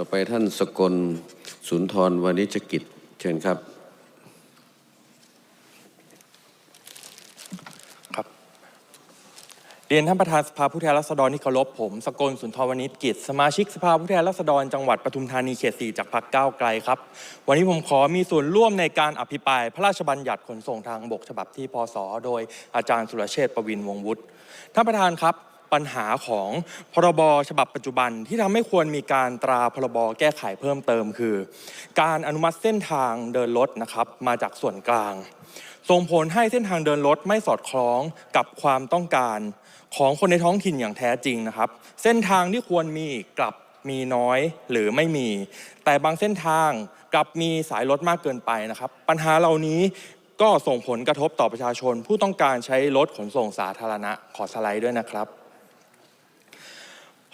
ต่อไปท่านสกลสุนทรวานิชกิจ เชิญครับ ครับ เรียนท่านประธานสภาผู้แทนราษฎรที่เคารพผม สกลสุนทรวณิชกิจ สมาชิกสภาผู้แทนราษฎรจังหวัดปทุมธานีเขตสี่จากพรรคก้าวไกลครับ วันนี้ผมขอมีส่วนร่วมในการอภิปราย พระราชบัญญัติขนส่งทางบกฉบับที่พศโดยอาจารย์สุรเชษฐ์ประวินวงศ์วุฒิท่านประธานครับ ปัญหาของพรบฉบับปัจจุบันที่ทำให้ควรมีการตราพรบแก้ไขเพิ่มเติมคือ การอนุมัติเส้นทางเดินรถนะครับมาจากส่วนกลาง ส่งผลให้เส้นทางเดินรถไม่สอดคล้องกับความต้องการของคนในท้องถิ่นอย่างแท้จริงนะครับ เส้นทางที่ควรมีกลับมีน้อยหรือไม่มี แต่บางเส้นทางกลับมีสายรถมากเกินไปนะครับ ปัญหาเหล่านี้ก็ส่งผลกระทบต่อประชาชน ผู้ต้องการใช้รถขนส่งสาธารณะขอสไลด์ด้วยนะครับ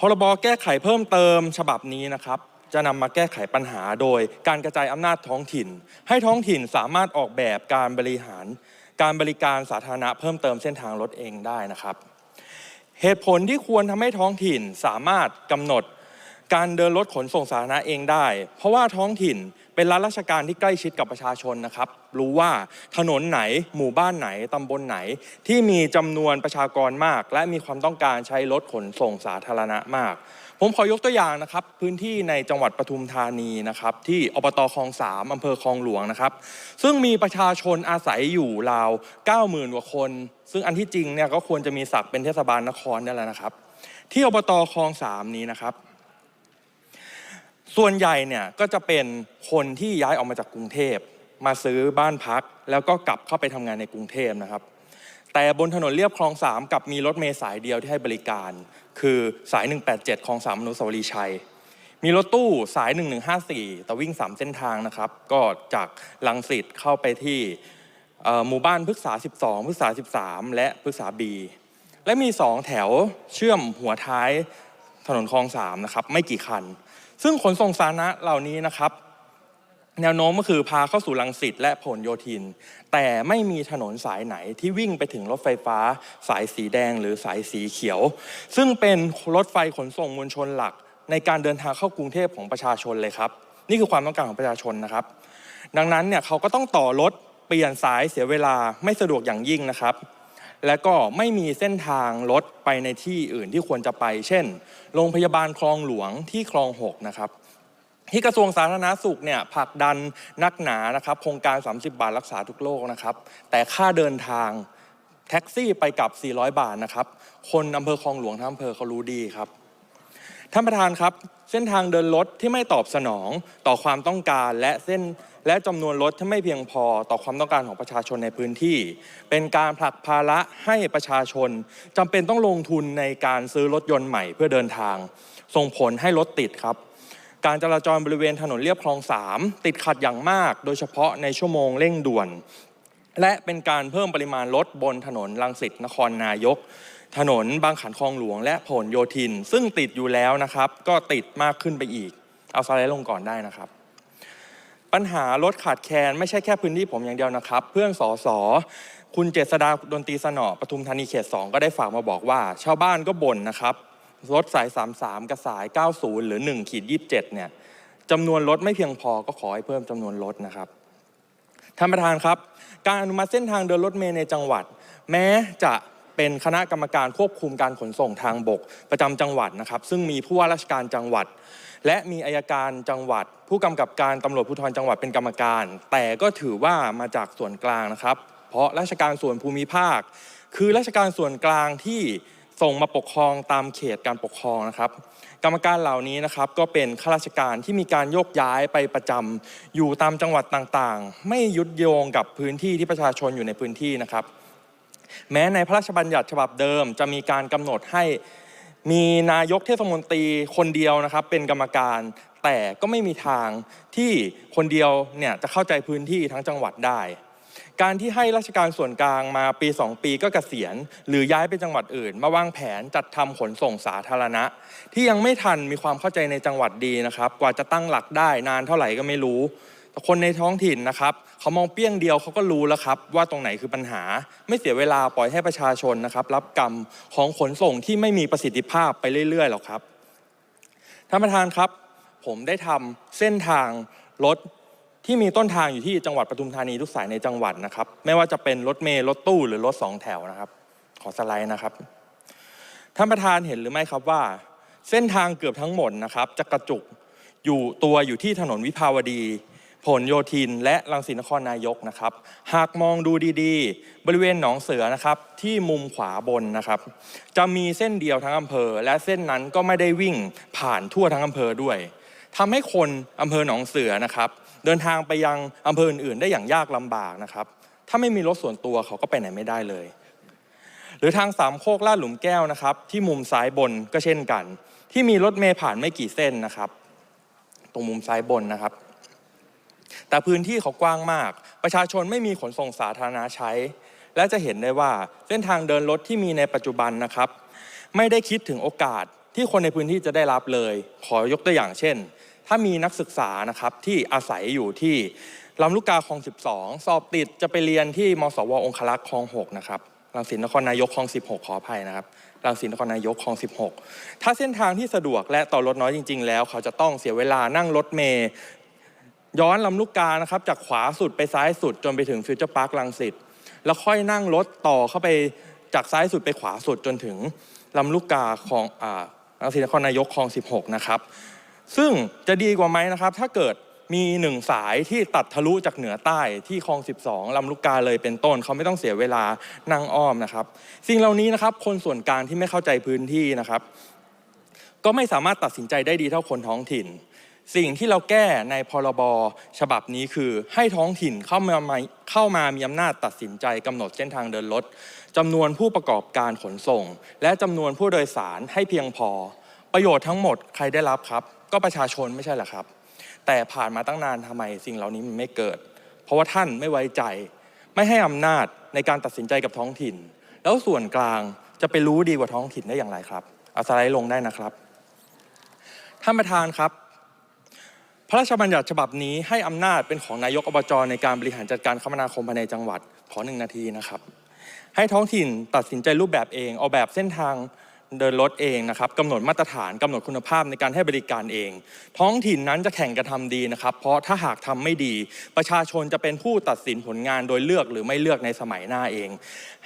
พรบแก้ไขเพิ่มเติมฉบับนี้นะครับ จะนำมาแก้ไขปัญหาโดยการกระจายอำนาจท้องถิ่น ให้ท้องถิ่นสามารถออกแบบการบริหาร การบริการสาธารณะเพิ่มเติมเส้นทางรถเองได้นะครับ เหตุผลที่ควรทำให้ท้องถิ่นสามารถกำหนด การเดินรถขนส่งสาธารณะเองได้ เพราะว่าท้องถิ่น เป็นรัฐราชการที่ใกล้ชิดกับประชาชนนะครับ รู้ว่าถนนไหนหมู่บ้านไหนตำบลไหน ที่มีจำนวนประชากรมาก และมีความต้องการใช้รถขนส่งสาธารณะมาก ผมขอยกตัวอย่างนะครับ พื้นที่ในจังหวัดปทุมธานีนะครับ ที่อบตคลองสามอำเภอคลองหลวงนะครับ ซึ่งมีประชาชนอาศัยอยู่ราว 90,000กว่าคน ซึ่งอันที่จริงเนี่ยก็ควรจะมีศักดิ์เป็นเทศบาลนครได้แหล้วนะครับ ที่อบตคลองสามนี้นะครับส่วนใหญ่เนี่ยก็จะเป็น คนที่ย้ายออกมาจากกรุงเทพมาซื้อบ้านพัก แล้วก็กลับเข้าไปทำงานในกรุงเทพนะครับ แต่บนถนนเลียบคลองสามกลับมีรถเมล์สายเดียวที่ให้บริการ คือสาย 187คลองสามอนุสาวรีย์ชัย มีรถตู้สาย 1154 แต่วิ่ง 3 เส้นทางนะครับ ก็จากลังสิตเข้าไปที่หมู่บ้านพฤกษา 12พฤกษา 13 และพฤกษาบีและมี 2 แถวเชื่อมหัวท้ายถนนคลองสามนะครับไม่กี่คัน ซึ่งขนส่งสาธารณะเหล่านี้นะครับ แนวโน้มก็คือพาเข้าสู่ลังสิตและผลโยธิน แต่ไม่มีถนนสายไหนที่วิ่งไปถึงรถไฟฟ้า สายสีแดงหรือสายสีเขียว ซึ่งเป็นรถไฟขนส่งมวลชนหลัก ในการเดินทางเข้ากรุงเทพของประชาชนเลยครับ นี่คือความต้องการของประชาชนนะครับ ดังนั้นเนี่ยเขาก็ต้องต่อรถเปลี่ยนสายเสียเวลาไม่สะดวกอย่างยิ่งนะครับ และก็ไม่มีเส้นทางรถไปในที่อื่นที่ควรจะไป เช่น โรงพยาบาลคลองหลวงที่คลองหกนะครับ ที่กระทรวงสาธารณสุขเนี่ยผลักดันนักหนานะครับโครงการ 30 บาทรักษาทุกโรคนะครับ แต่ค่าเดินทางแท็กซี่ไปกลับ 400 บาทนะครับ คนอำเภอคลองหลวงทั้งอำเภอเขารู้ดีครับ ท่านประธานครับ เส้นทางเดินรถที่ไม่ตอบสนองต่อความต้องการและเส้นและจำนวนรถที่ไม่เพียงพอต่อความต้องการของประชาชนในพื้นที่ เป็นการผลักภาระให้ประชาชนจำเป็นต้องลงทุนในการซื้อรถยนต์ใหม่เพื่อเดินทาง ส่งผลให้รถติดครับ การจราจรบริเวณถนนเลียบคลองสามติดขัดอย่างมาก โดยเฉพาะในชั่วโมงเร่งด่วน และเป็นการเพิ่มปริมาณรถบนถนนลังสิตนครนายก ถนนบางขันคลองหลวง และผลโยธิน ซึ่งติดอยู่แล้วนะครับ ก็ติดมากขึ้นไปอีก เอาสไลด์ลงก่อนได้นะครับปัญหารถขาดแคลนไม่ใช่แค่พื้นที่ผมอย่างเดียวนะครับ เพื่อนสอสอคุณเจษดาดนตรีสนอปทุมธานีเขต2ก็ได้ฝากมาบอกว่า ชาวบ้านก็บ่นนะครับ รถสาย 33 กับสาย 90 หรือ1ขีด27 เนี่ยจำนวนรถไม่เพียงพอก็ขอให้เพิ่มจำนวนรถนะครับ ท่านประธานครับ การอนุมัติเส้นทางเดินรถเมล์ในจังหวัด แม้จะเป็นคณะกรรมการควบคุมการขนส่งทางบกประจำจังหวัดนะครับ ซึ่งมีผู้ว่าราชการจังหวัด และมีอายการจังหวัด ผู้กำกับการตำรวจภูธรจังหวัดเป็นกรรมการ แต่ก็ถือว่ามาจากส่วนกลางนะครับ เพราะราชการส่วนภูมิภาค คือราชการส่วนกลางที่ ส่งมาปกครองตามเขตการปกครองนะครับ กรรมการเหล่านี้นะครับก็เป็นข้าราชการที่มีการโยกย้ายไปประจำอยู่ตามจังหวัดต่างๆ ไม่ยุดโยงกับพื้นที่ที่ประชาชนอยู่ในพื้นที่นะครับ แม้ในพระราชบัญญัติฉบับเดิม จะมีการกำหนดให้มีนายกเทศมนตรีคนเดียวนะครับ เป็นกรรมการแต่ก็ไม่มีทางที่คนเดียวเนี่ยจะเข้าใจพื้นที่ทั้งจังหวัดได้ การที่ให้ราชการส่วนกลางมาปี 2 ปีก็เกษียณ หรือย้ายไปจังหวัดอื่น มาวางแผนจัดทำขนส่งสาธารณะ ที่ยังไม่ทันมีความเข้าใจในจังหวัดดีนะครับ กว่าจะตั้งหลักได้นานเท่าไหร่ก็ไม่รู้แต่คนในท้องถิ่นนะครับเขามองเปี้ยงเดียวเขาก็รู้แล้วครับ ว่าตรงไหนคือปัญหา ไม่เสียเวลาปล่อยให้ประชาชนนะครับ รับกรรมของขนส่งที่ไม่มีประสิทธิภาพไปเรื่อยๆหรอกครับท่านประธานครับ ผมได้ทำเส้นทางรถ ที่มีต้นทางอยู่ที่จังหวัดปทุมธานีทุกสายในจังหวัดนะครับ ไม่ว่าจะเป็นรถเมล์รถตู้หรือรถสองแถวนะครับ ขอสไลด์นะครับ ท่านประธานเห็นหรือไม่ครับว่า เส้นทางเกือบทั้งหมดนะครับ จะกระจุกอยู่ตัวอยู่ที่ถนนวิภาวดี ผลโยธิน และรังสิตนครนายกนะครับ หากมองดูดีๆ บริเวณหนองเสือนะครับ ที่มุมขวาบนนะครับ จะมีเส้นเดียวทั้งอำเภอ และเส้นนั้นก็ไม่ได้วิ่งผ่านทั่วทั้งอำเภอด้วยทำให้คนอำเภอหนองเสือนะครับ เดินทางไปยังอำเภออื่นๆ ได้อย่างยากลำบากนะครับ ถ้าไม่มีรถส่วนตัวเขาก็ไปไหนไม่ได้เลย หรือทางสามโคกลาดหลุมแก้วนะครับ ที่มุมซ้ายบนก็เช่นกัน ที่มีรถเมล์ผ่านไม่กี่เส้นนะครับ ตรงมุมซ้ายบนนะครับ แต่พื้นที่เขากว้างมาก ประชาชนไม่มีขนส่งสาธารณะใช้ และจะเห็นได้ว่าเส้นทางเดินรถที่มีในปัจจุบันนะครับ ไม่ได้คิดถึงโอกาสที่คนในพื้นที่จะได้รับเลย ขอยกตัวอย่างเช่น ถ้ามีนักศึกษานะครับที่อาศัยอยู่ที่ลำลูกกาคลอง 12 สอบติดจะไปเรียนที่มสวองคลักษ์คลอง 6 นะครับรังสิตนครนายกคลอง 16 ขออภัยนะครับรังสิตนครนายกคลอง 16 ถ้าเส้นทางที่สะดวกและต่อรถน้อยจริง ๆ แล้ว เขาจะต้องเสียเวลานั่งรถเมย์ย้อนลำลูกกานะครับจากขวาสุดไปซ้ายสุดจนไปถึงฟิวเจอร์พาร์คลังสิตแล้วค่อยนั่งรถต่อเข้าไปจากซ้ายสุดไปขวาสุดจนถึงลำลูกกาของอ่ารังสิตนครนายกคลอง 16 นะครับ ซึ่งจะดีกว่าไหมนะครับ ถ้าเกิดมีหนึ่งสายที่ตัดทะลุจากเหนือใต้ที่คลอง 12 ลำลูกกาเลยเป็นต้นเขาไม่ต้องเสียเวลานั่งอ้อมนะครับ สิ่งเหล่านี้นะครับคนส่วนกลางที่ไม่เข้าใจพื้นที่นะครับ ก็ไม่สามารถตัดสินใจได้ดีเท่าคนท้องถิ่น สิ่งที่เราแก้ในพรบฉบับนี้คือให้ท้องถิ่นเข้ามาเข้ามามีอำนาจตัดสินใจกำหนดเส้นทางเดินรถจำนวนผู้ประกอบการขนส่ง และจำนวนผู้โดยสารให้เพียงพอ ประโยชน์ทั้งหมดใครได้รับครับ ก็ประชาชนไม่ใช่หรอครับ แต่ผ่านมาตั้งนานทำไมสิ่งเหล่านี้มันไม่เกิด เพราะว่าท่านไม่ไว้ใจ ไม่ให้อำนาจในการตัดสินใจกับท้องถิ่น แล้วส่วนกลางจะไปรู้ดีกว่าท้องถิ่นได้อย่างไรครับเอาสไลด์ลงได้นะครับท่านประธานครับ พระราชบัญญัติฉบับนี้ให้อำนาจเป็นของนายกอบจในการบริหารจัดการคมนาคมภายในจังหวัดขอหนึ่งนาทีนะครับ ให้ท้องถิ่นตัดสินใจรูปแบบเองออกแบบเส้นทาง เดินรถเองนะครับกำหนดมาตรฐานกำหนดคุณภาพในการให้บริการเอง ท้องถิ่นนั้นจะแข่งกันทำดีนะครับ เพราะถ้าหากทำไม่ดี ประชาชนจะเป็นผู้ตัดสินผลงานโดยเลือกหรือไม่เลือกในสมัยหน้าเอง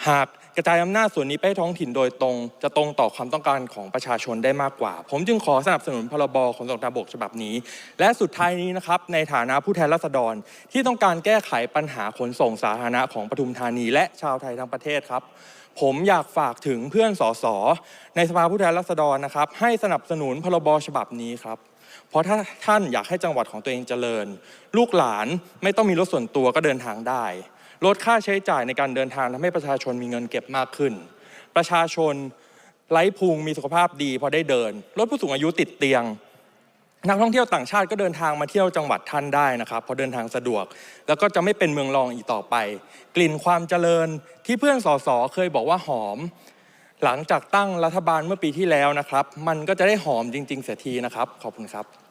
หากกระจายอำนาจส่วนนี้ไปท้องถิ่นโดยตรง จะตรงต่อความต้องการของประชาชนได้มากกว่า ผมจึงขอสนับสนุนพรบขนส่งทางบกฉบับนี้ และสุดท้ายนี้นะครับในฐานะผู้แทนราษฎร ที่ต้องการแก้ไขปัญหาขนส่งสาธารณะของปทุมธานี และชาวไทยทั้งประเทศครับ ผมอยากฝากถึงเพื่อนสสในสภาผู้แทนราษฎรนะครับ ให้สนับสนุนพรบฉบับนี้ครับ เพราะถ้าท่านอยากให้จังหวัดของตัวเองเจริญ ลูกหลานไม่ต้องมีรถส่วนตัวก็เดินทางได้ ลดค่าใช้จ่ายในการเดินทางทำให้ประชาชนมีเงินเก็บมากขึ้น ประชาชนไร้พุงมีสุขภาพดีพอได้เดินลดผู้สูงอายุติดเตียง นักท่องเที่ยวต่างชาติก็เดินทางมาเที่ยวจังหวัดท่านได้นะครับเพราะเดินทางสะดวก แล้วก็จะไม่เป็นเมืองรองอีกต่อไป กลิ่นความเจริญที่เพื่อนสสเคยบอกว่าหอม หลังจากตั้งรัฐบาลเมื่อปีที่แล้วนะครับ มันก็จะได้หอมจริง ๆ เสียทีนะครับ ขอบคุณครับ